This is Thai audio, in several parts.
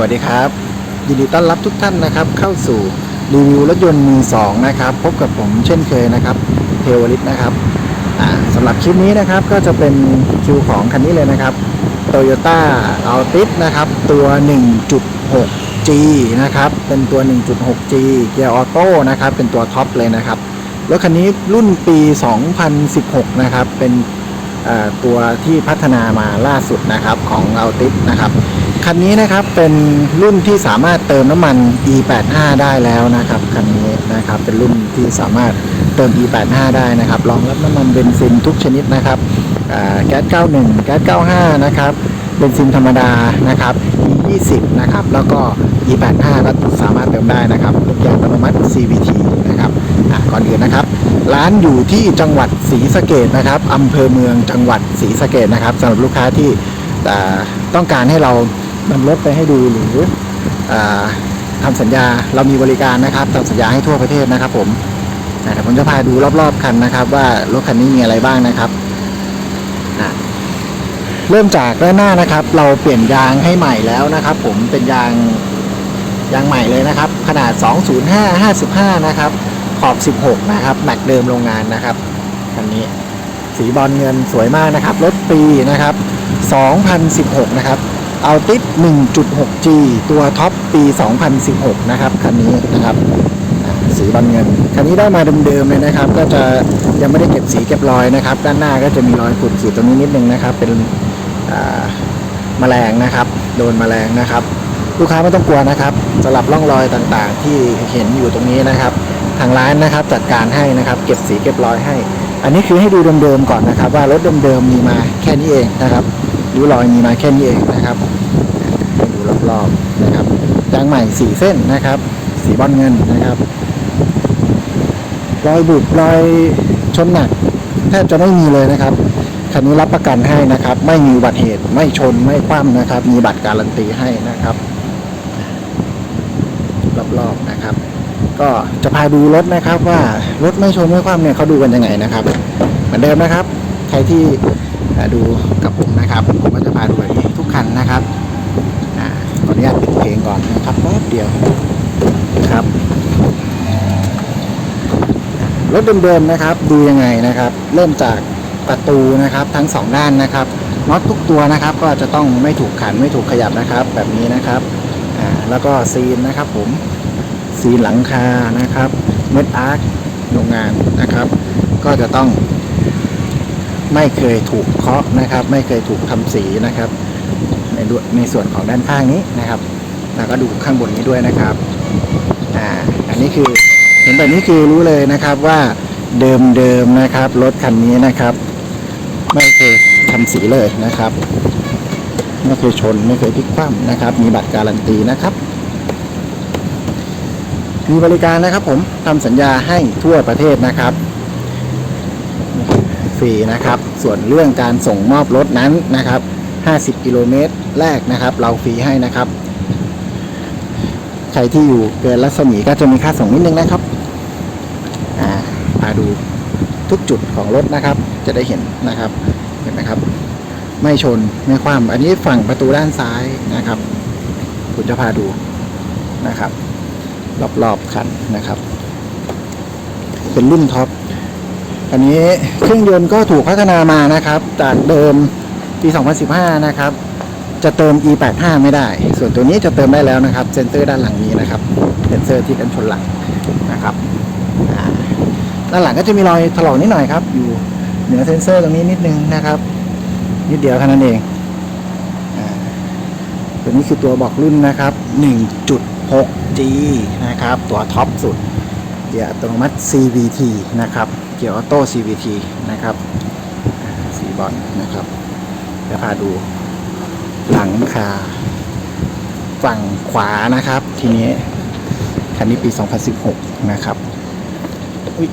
วัสดีครับ ยินดีต้อนรับทุกท่านนะครับ เข้าสู่รีวิวรถยนต์มือสองนะครับ พบกับผมเช่นเคยนะครับ เทวลิตนะครับอ่าสำหรับคลิปนี้นะครับก็จะเป็นคิวของคันนี้เลยนะครับ Toyota Altis นะครับ ตัว 1.6G นะครับ เป็นตัว 1.6G เกียร์ออโต้นะครับ เป็นตัวท็อปเลยนะครับรถคันนี้รุ่นปี 2016 นะครับ เป็น ตัวที่พัฒนามาล่าสุดนะครับของ Altis นะครับคันนี้นะครับเป็นรุ่นที่สามารถเติมน้ำมัน E85 ได้แล้วนะครับคันนี้นะครับเป็นรุ่นที่สามารถเติม E85 ได้นะครับรองรับน้ำมันเบนซินทุกชนิดนะครับแก๊ส 91 แก๊ส 95 นะครับเบนซินธรรมดานะครับ E20 นะครับแล้วก็ E85 ก็สามารถเติมได้นะครับทุกอย่างอัตโนมัติ CVT นะครับ ก่อนอื่นนะครับ ร้านอยู่ที่จังหวัดศรีสะเกดนะครับอำเภอเมืองจังหวัดศรีสะเกดนะครับสำหรับลูกค้าที่ต้องการให้เรานำรถไปให้ดูหรืออาทำสัญญาเรามีบริการนะครับทำสัญญาให้ทั่วประเทศนะครับผมอ่าเดี๋ยวผมจะพาดูรอบๆคันนะครับ ว่ารถคันนี้มีอะไรบ้างนะครับเริ่มจากด้านหน้านะครับ เราเปลี่ยนยางให้ใหม่แล้วนะครับ ผมเป็นยางยางใหม่เลยนะครับ ขนาด 205 55 นะครับ ขอบ 16 นะครับแม็กเดิมโรงงานนะครับคันนี้สีบอลเงินสวยมากนะครับ รถปีนะครับ 2016 นะครับเอาติด 1.6G ตัวท็อปปี 2016 นะครับคันนี้นะครับสีบอลเงินคันนี้ได้มาเดิมๆเลยนะครับ ก็จะยังไม่ได้เก็บสีเก็บรอยนะครับ ด้านหน้าก็จะมีรอยขูดขีดตรงนี้นิดนึงนะครับ เป็นอ่าแมลงนะครับ โดนแมลงนะครับ ลูกค้าไม่ต้องกลัวนะครับสำหรับร่องรอยต่างๆ ที่เห็นอยู่ตรงนี้นะครับ ทางร้านนะครับจัดการให้นะครับ เก็บสีเก็บรอยให้ อันนี้คือให้ดูเดิมๆก่อนนะครับ ว่ารถเดิมๆมีมาแค่นี้เองนะครับริ้วรอยมีมาแค่นี้เองนะครับดูรอบๆนะครับยางใหม่สีเส้นนะครับ สีบอลเงินนะครับ รอยบุบรอยชนหนักแทบจะไม่มีเลยนะครับคันนี้รับประกันให้นะครับ ไม่มีอุบัติเหตุไม่ชนไม่คว่ำนะครับ มีบัตรการันตีให้นะครับ รอบๆนะครับ ก็จะพาดูรถนะครับว่ารถไม่ชนไม่คว่ำเนี่ยเขาดูกันยังไงนะครับ เหมือนเดิมนะครับ ใครที่ดูกับผมนะครับ ผมก็จะพาดูแบบนี้ทุกคันนะครับอขออนุญาตปิดเพลงก่อนนะครับแป๊บเดียวนะครับรถเดิมๆนะครับ ดูยังไงนะครับ เริ่มจากประตูนะครับ ทั้งสองด้านนะครับน็อตทุกตัวนะครับ ก็จะต้องไม่ถูกขันไม่ถูกขยับนะครับ แบบนี้นะครับแล้วก็ซีนนะครับผม ซีหลังคานะครับเม็ดอาร์คโรงงานนะครับ ก็จะต้อง ไม่เคยถูกเคาะนะครับ ไม่เคยถูกทำสีนะครับ ในในส่วนของด้านข้างนี้นะครับแล้วก็ดูข้างบนนี้ด้วยนะครับอ่าอันนี้คือเห็นแบบนี้คือรู้เลยนะครับว่าเดิมๆนะครับรถคันนี้นะครับ ไม่เคยทำสีเลยนะครับ ไม่เคยชนไม่เคยพลิกคว่ำนะครับ มีบัตรการันตีนะครับ มีบริการนะครับผมทำสัญญาให้ทั่วประเทศนะครับฟรีนะครับ ส่วนเรื่องการส่งมอบรถนั้นนะครับ 50 กิโลเมตรแรกนะครับ เราฟรีให้นะครับ ใครที่อยู่เกินรัศมีก็จะมีค่าส่งนิดนึงนะครับอ่ามาดูทุกจุดของรถนะครับ จะได้เห็นนะครับ เห็นไหมครับ ไม่ชนไม่คว่ำอันนี้ฝั่งประตูด้านซ้ายนะครับผมจะพาดูนะครับ รอบๆคันนะครับ เป็นรุ่นท็อปอันนี้เครื่องยนต์ก็ถูกพัฒนามานะครับ จากเดิมปี 2015 นะครับ จะเติม E85 ไม่ได้ ส่วนตัวนี้จะเติมได้แล้วนะครับ เซนเซอร์ด้านหลังนี้นะครับ เซนเซอร์ที่กันชนหลังนะครับด้านหลังก็จะมีรอยถลอกนิดหน่อยครับ อยู่เหนือเซนเซอร์ตรงนี้นิดนึงนะครับ นิดเดียวเท่านั้นเองอ่าตัวนี้คือตัวบอกรุ่นนะครับ 6G นะครับ ตัวท็อปสุด เกียร์อัตโนมัติ CVT นะครับ เกียร์ออโต้ CVT นะครับ สีบอลนะครับเดี๋ยวพาดูหลังคาฝั่งขวานะครับ ทีนี้ คันนี้ปี 2016 นะครับอุ๊ย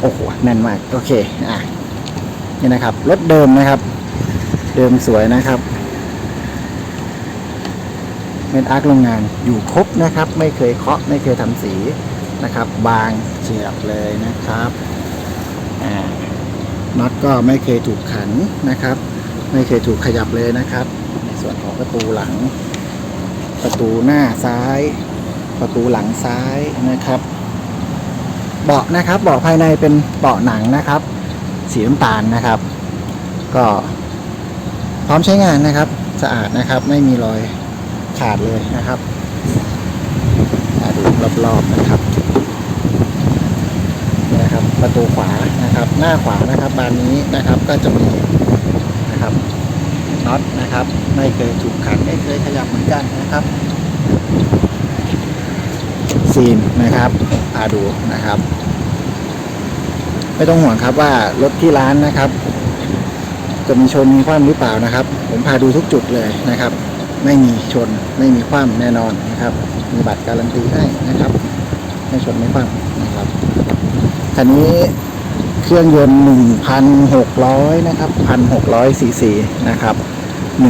โอ้โหแน่นมาก โอเค อะ นี่นะครับ รถเดิมนะครับ เดิมสวยนะครับ ม็ดอาร์คโรงงานอยู่ครบนะครับ ไม่เคยเคาะไม่เคยทำสีนะครับ บางเฉียบเลยนะครับน็อตก็ไม่เคยถูกขันนะครับ ไม่เคยถูกขยับเลยนะครับ ในส่วนของประตูหลัง ประตูหน้าซ้าย ประตูหลังซ้ายนะครับเบาะนะครับเบาะภายในเป็นเบาะหนังนะครับ สีน้ำตาลนะครับ ก็พร้อมใช้งานนะครับ สะอาดนะครับไม่มีรอย ขาดเลยนะครับอาดูรอบๆนะครับนะครับ ประตูขวานะครับ หน้าขวานะครับ บานนี้นะครับก็จะมีนะครับน็อตนะครับ ไม่เคยถูกขันไม่เคยขยับเหมือนกันนะครับซีนนะครับอาดูนะครับ ไม่ต้องห่วงครับว่ารถที่ร้านนะครับ จะมีชนมีคว่ำหรือเปล่านะครับ ผมพาดูทุกจุดเลยนะครับ ไม่มีชนไม่มีคว่ำแน่นอนนะครับ มีบัตรการันตีให้นะครับ ไม่ชนไม่คว่ำนะครับคันนี้เครื่องยนต์1,600นะครับ1,600ซีซีนะครับ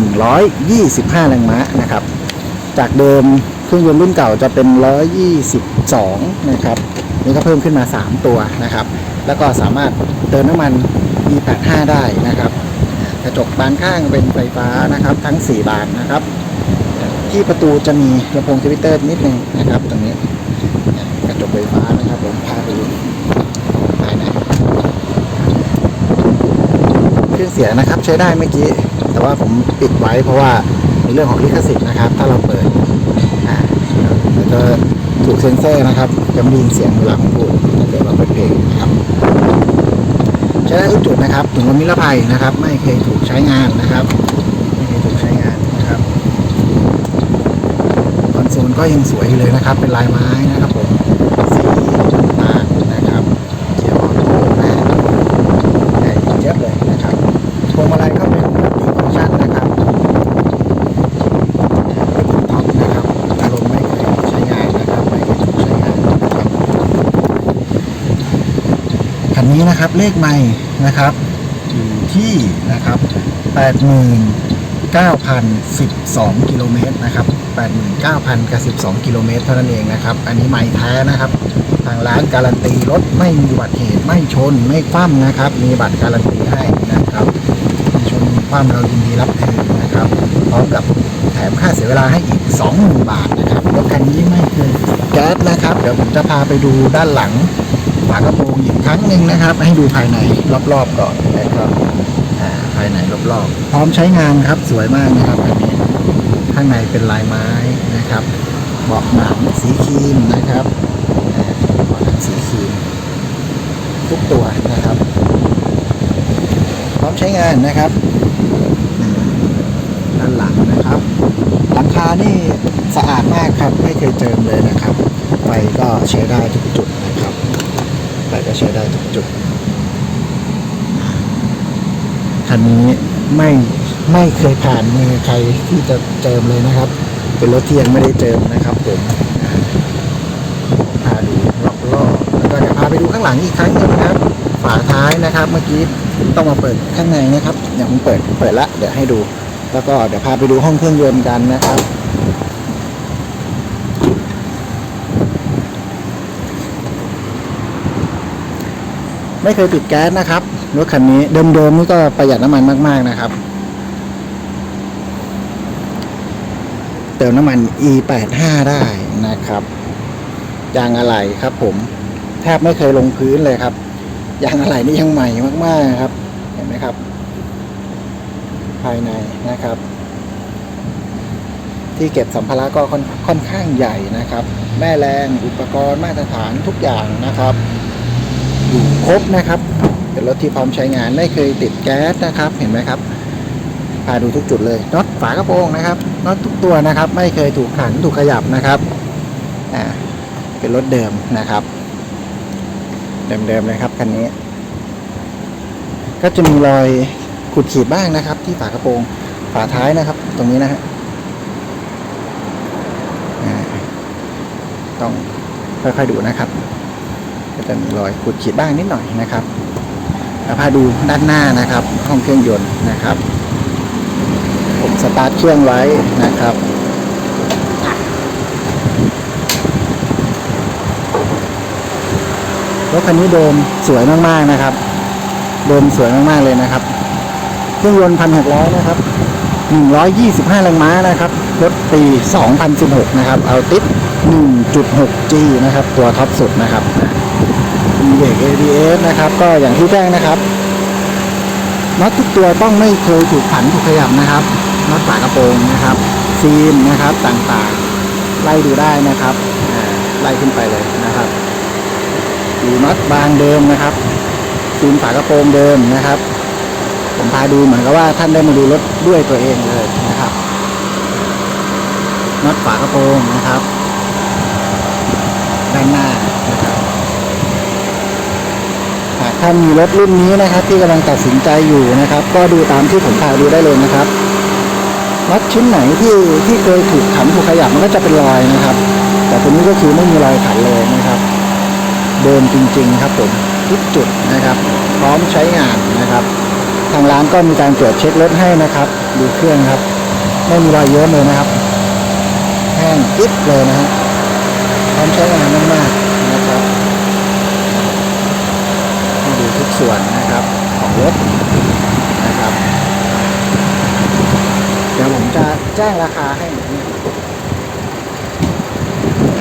125แรงม้านะครับ จากเดิมเครื่องยนต์รุ่นเก่าจะเป็น 122 นะครับ นี่ก็เพิ่มขึ้นมา 3 ตัวนะครับ แล้วก็สามารถเติมน้ำมัน E85 ได้นะครับ กระจกบานข้างเป็นไฟฟ้านะครับ ทั้ง 4 บานนะครับ ที่ประตูจะมีลำโพงทวิตเตอร์นิดนึงนะครับ ตรงนี้กระจกไฟฟ้านะครับผมพาไปดูภายในเครื่องเสียงนะครับใช้ได้เมื่อกี้ แต่ว่าผมปิดไว้เพราะว่าในเรื่องของลิขสิทธิ์นะครับ ถ้าเราเปิดอ่าแล้วก็ถูกเซ็นเซอร์นะครับจะไม่ได้ยินเสียงเวลาผมพูดถ้าเกิดเราเปิดเพลงนะครับใช้ได้ทุกจุดนะครับถุงลมนิรภัยนะครับ ไม่เคยถูกใช้งานนะครับ ไม่เคยถูกใช้งานนะครับคอ นก็ยังสวยอยู่เลยนะครับ เป็นลายไม้นะครับผมสีมากนะครับเขียวออโต้นะใหญ่เยอะเลยนะครับพวงมาลัยก็เป็นมัลติฟังก์ชันนะครับท็อปนะครับอารมณ์ไม่เคยใช้งานนะครับไม่เคยถูกใช้งานนะครับคันนี้นะครับเลขใหม่นะครับอยู่ที่นะครับ89,012 กิโลเมตรนะครับ 89,000กับ12 กิโลเมตรเท่านั้นเองนะครับ อันนี้ใหม่แท้นะครับ ทางร้านการันตีรถไม่มีอุบัติเหตุไม่ชนไม่คว่ำนะครับ มีบัตรการันตีให้นะครับมีชนมีคว่ำเรายินดีรับคืนนะครับพร้อมกับแถมค่าเสียเวลาให้อีก 20,000 บาทนะครับรถคันนี้ไม่เคยแก๊สนะครับ เดี๋ยวผมจะพาไปดูด้านหลังฝากระโปรงอีกครั้งหนึ่งนะครับ ให้ดูภายในรอบๆก่อนนะครับภายในรอบๆพร้อมใช้งานครับสวยมากนะครับคันนี้ ข้างในเป็นลายไม้นะครับเบาะหนังสีครีมนะครับเบาะหนังสีครีมทุกตัวนะครับ พร้อมใช้งานนะครับด้านหลังนะครับ หลังคานี่สะอาดมากครับ ไม่เคยเจิมเลยนะครับไฟก็ใช้ได้ทุกจุดนะครับไฟก็ใช้ได้ทุกจุดคันนี้ไม่ ไม่เคยผ่านมือใครที่จะเจิมเลยนะครับ เป็นรถที่ยังไม่ได้เจิมนะครับผมพาดูรอบๆแล้วก็เดี๋ยวพาไปดูข้างหลังอีกครั้งหนึงนะครับ ฝาท้ายนะครับ เมื่อกี้ต้องมาเปิดข้างในนะครับเดี๋ยวผมเปิดเปิดละเดี๋ยวให้ดู แล้วก็เดี๋ยวพาไปดูห้องเครื่องยนต์กันนะครับไม่เคยติดแก๊สนะครับรถคันนี้เดิมๆนี่ก็ประหยัดน้ำมันมาก ๆ นะครับ เติมน้ำมัน E85 ได้นะครับยางอะไหล่ครับ ผมแทบไม่เคยลงพื้นเลยครับยางอะไหล่นี่ยังใหม่มากๆครับ เห็นไหมครับ ภายในนะครับ ที่เก็บสัมภาระก็ค่อนอนข้างใหญ่นะครับ แม่แรงอุปกรณ์มาตรฐานทุกอย่างนะครับ อยู่ครบนะครับเป็นรถที่พร้อมใช้งานไม่เคยติดแก๊สนะครับ เห็นไหมครับ พาดูทุกจุดเลยน็อตฝากระโปรงนะครับน็อตทุกตัวนะครับ ไม่เคยถูกขันถูกขยับนะครับอ่าเป็นรถเดิมนะครับ เดิมๆเลยครับคันนี้ ก็จะมีรอยขูดขีดบ้างนะครับ ที่ฝากระโปรงฝาท้ายนะครับ ตรงนี้นะฮะอ่าต้องค่อยๆดูนะครับ ก็จะมีรอยขูดขีดบ้างนิดหน่อยนะครับพาดูด้านหน้านะครับ ห้องเครื่องยนต์นะครับ สตาร์ทเครื่องไว้นะครับ รถคันนี้โดมสวยมากๆนะครับ โดมสวยมากๆเลยนะครับ เครื่องยนต์พันหกร้อยนะครับ125แรงม้านะครับ รถปี2016นสิบหกนะครับ เอาติด 1.6G นะครับ ตัวท็อปสุดนะครับมีเบรก ABS นะครับ ก็อย่างที่แจ้งนะครับน็อตทุกตัวต้องไม่เคยถูกผันถูกขยับนะครับ น็อตฝากระโปรงนะครับ ซีนนะครับต่างๆ ไล่ดูได้นะครับไล่ขึ้นไปเลยนะครับดูน็อตบางเดิมนะครับ ซีนฝากระโปรงเดิมนะครับ ผมพาดูเหมือนกับว่าท่านได้มาดูรถด้วยตัวเองเลยนะครับน็อตฝากระโปรงนะครับด้านหน้านะครับหากท่านมีรถรุ่นนี้นะครับ ที่กำลังตัดสินใจอยู่นะครับ ก็ดูตามที่ผมพาดูได้เลยนะครับ น็อตชิ้นไหนที่ที่เคยถูกขันถูกขยับมันก็จะเป็นรอยนะครับ แต่ตัวนี้ก็คือไม่มีรอยขันเลยนะครับ เดิมจริง ๆ ครับผมทุกจุดนะครับ พร้อมใช้งานนะครับ ทางร้านก็มีการตรวจเช็ครถให้นะครับดูเครื่องครับ ไม่มีรอยเยิ้มเลยนะครับ แห้งกิ๊บเลยนะฮะพร้อมใช้งานมากๆนะครับให้ดูทุกส่วนนะครับของรถนะครับ เดี๋ยวผมจะ แจ้งราคาให้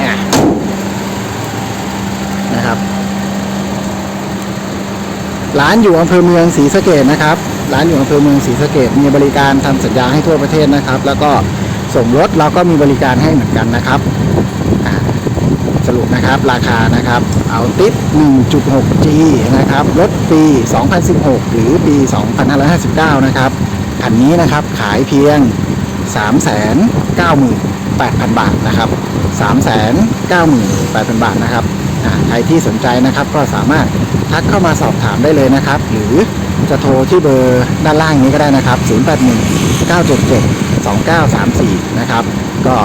อะนะครับ ร้านอยู่อำเภอเมืองศรีสะเกดนะครับ ร้านอยู่อำเภอเมืองศรีสะเกดมีบริการทำสัญญาให้ทั่วประเทศนะครับ แล้วก็ส่งรถเราก็มีบริการให้เหมือนกันนะครับสรุปนะครับราคานะครับ เอาติด 1.6G นะครับรถปี 2016 หรือปี 2559 นะครับ คันนี้นะครับขายเพียง 398,000 บาทนะครับ398,000 บาทนะครับใครที่สนใจนะครับก็สามารถทักเข้ามาสอบถามได้เลยนะครับ หรือจะโทรที่เบอร์ด้านล่างนี้ก็ได้นะครับ 081 977 2934 นะครับ ก็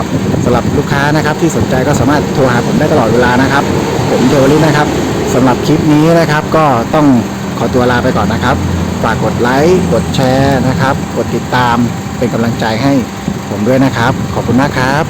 สำหรับลูกค้านะครับที่สนใจก็สามารถโทรหาผมได้ตลอดเวลานะครับ ผมเทวลิตนะครับสำหรับคลิปนี้นะครับก็ต้องขอตัวลาไปก่อนนะครับ ฝากกดไลค์ กดแชร์นะครับ กดติดตาม เป็นกำลังใจให้ผมด้วยนะครับ ขอบคุณมากครับ